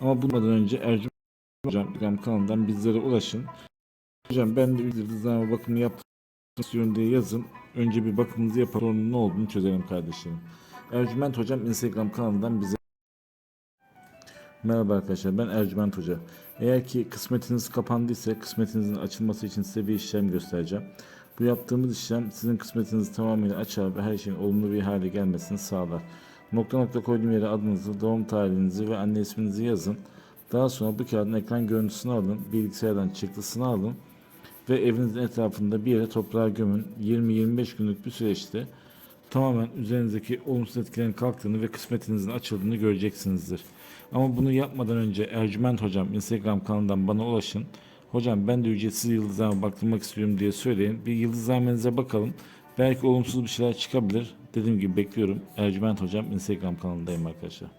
Ama bundan önce Ercüment Hocam Instagram kanalından bizlere ulaşın. Hocam ben de yıldızlama bakımı yapmak istiyorum diye yazın. Önce bir bakımınızı yapalım sonra ne olduğunu çözelim kardeşlerim. Ercüment Hocam Instagram kanalından bize Merhaba arkadaşlar ben Ercüment Hoca. Eğer ki kısmetiniz kapandıysa kısmetinizin açılması için size bir işlem göstereceğim. Bu yaptığımız işlem sizin kısmetinizi tamamıyla açar ve her şeyin olumlu bir hale gelmesini sağlar. Nokta nokta koyduğum yere adınızı, doğum tarihinizi ve anne isminizi yazın. Daha sonra bu kağıdın ekran görüntüsünü alın, bilgisayardan çıktısını alın ve evinizin etrafında bir yere toprağa gömün. 20-25 günlük bir süreçte tamamen üzerinizdeki olumsuz etkilerin kalktığını ve kısmetinizin açıldığını göreceksinizdir. Ama bunu yapmadan önce Ercüment Hocam Instagram kanalından bana ulaşın. Hocam ben de ücretsiz yıldızlarıma baktırmak istiyorum diye söyleyin. Bir yıldızlarınıza bakalım. Belki olumsuz bir şeyler çıkabilir. Dediğim gibi bekliyorum. Ercüment Hocam Instagram kanalındayım arkadaşlar.